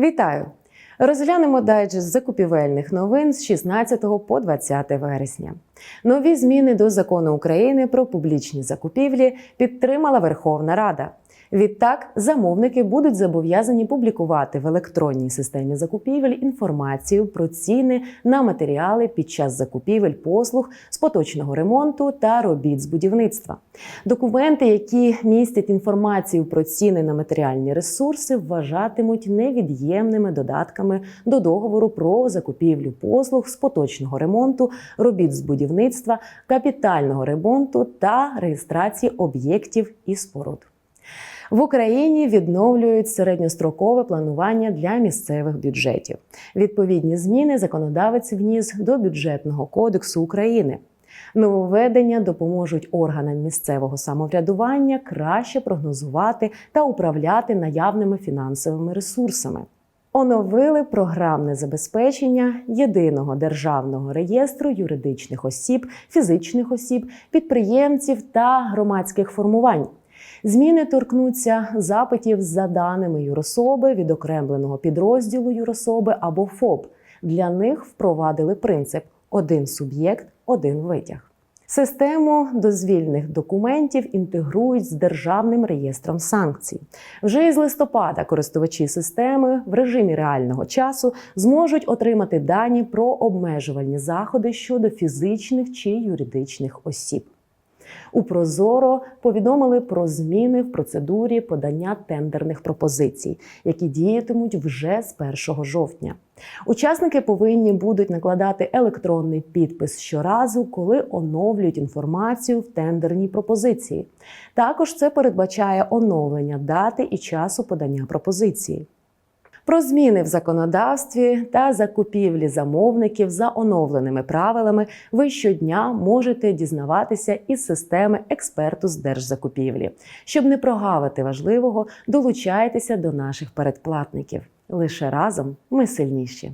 Вітаю! Розглянемо дайджест закупівельних новин з 16 по 20 вересня. Нові зміни до закону України про публічні закупівлі підтримала Верховна Рада. Відтак, замовники будуть зобов'язані публікувати в електронній системі закупівель інформацію про ціни на матеріали під час закупівель послуг з поточного ремонту та робіт з будівництва. Документи, які містять інформацію про ціни на матеріальні ресурси, вважатимуть невід'ємними додатками до договору про закупівлю послуг з поточного ремонту, робіт з будівництва, капітального ремонту та реєстрації об'єктів і споруд. В Україні відновлюють середньострокове планування для місцевих бюджетів. Відповідні зміни законодавець вніс до бюджетного кодексу України. Нововведення допоможуть органам місцевого самоврядування краще прогнозувати та управляти наявними фінансовими ресурсами. Оновили програмне забезпечення єдиного державного реєстру юридичних осіб, фізичних осіб, підприємців та громадських формувань. Зміни торкнуться запитів за даними юрособи, відокремленого підрозділу юрособи або ФОП. Для них впровадили принцип один суб'єкт, один витяг. Систему дозвільних документів інтегрують з державним реєстром санкцій. Вже із листопада користувачі системи в режимі реального часу зможуть отримати дані про обмежувальні заходи щодо фізичних чи юридичних осіб. У Прозоро повідомили про зміни в процедурі подання тендерних пропозицій, які діятимуть вже з 1 жовтня. Учасники повинні будуть накладати електронний підпис щоразу, коли оновлюють інформацію в тендерній пропозиції. Також це передбачає оновлення дати і часу подання пропозиції. Про зміни в законодавстві та закупівлі замовників за оновленими правилами ви щодня можете дізнаватися із системи експерту з держзакупівлі. Щоб не прогавити важливого, долучайтеся до наших передплатників. Лише разом ми сильніші.